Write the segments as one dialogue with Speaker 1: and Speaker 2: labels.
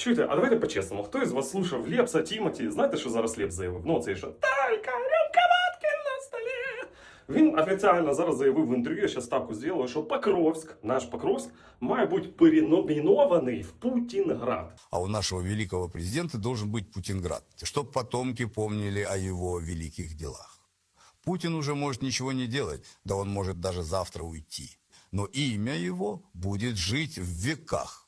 Speaker 1: чуєте, а давайте по-чесному. Хто із вас слушав Лепса, Тімоті? Знаєте, що зараз Лепс заявив? Ну, цей що «Тільки рюмка водки на столі». Він офіційно зараз заявив в інтерв'ю, я ще ставку зробив, що Покровськ, наш Покровськ, має бути переномінований в Путінград.
Speaker 2: А у нашего великого президента должен быть Путинград, чтобы потомки помнили о его великих делах. Путин уже может ничего не делать, да он может даже завтра уйти. Но имя его будет жить в веках.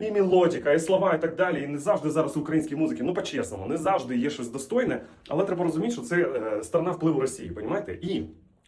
Speaker 1: І мелодіка, і слова, і так далі. І не завжди зараз у українській музики, ну по-чесному, не завжди є щось достойне, але треба розуміти, що це е, сторона впливу Росії, понімаєте? І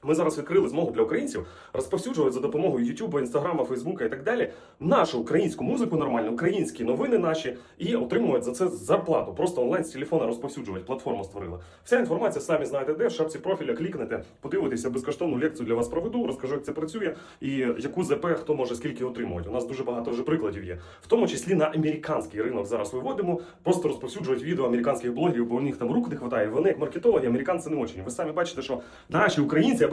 Speaker 1: ми зараз відкрили змогу для українців розповсюджувати за допомогою Ютуба, Інстаграма, Фейсбука і так далі нашу українську музику нормально, українські новини наші і отримують за це зарплату. Просто онлайн з телефона розповсюджувати. Платформу створила. Вся інформація самі знаєте, де в шапці профіля клікнете, подивитеся безкоштовну лекцію для вас проведу, розкажу, як це працює і яку ЗП хто може скільки отримувати. У нас дуже багато вже прикладів є, в тому числі на американський ринок зараз виводимо. Просто розповсюджують відео американських блогерів, бо у них там рук не вистачає. Вони як маркетологи, американці не очень. Ви самі бачите, що наші українці,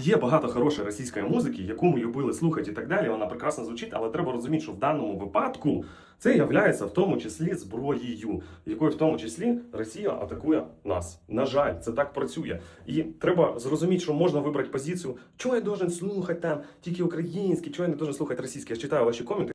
Speaker 1: Є багато хорошої російської музики, яку ми любили слухати і так далі. Вона прекрасно звучить, але треба розуміти, що в даному випадку це є в тому числі зброєю, якою в тому числі Росія атакує нас. На жаль, це так працює. І треба зрозуміти, що можна вибрати позицію, чого я должен слухати там тільки українське, чого я не должен слухати російське. Я читаю ваші коменти.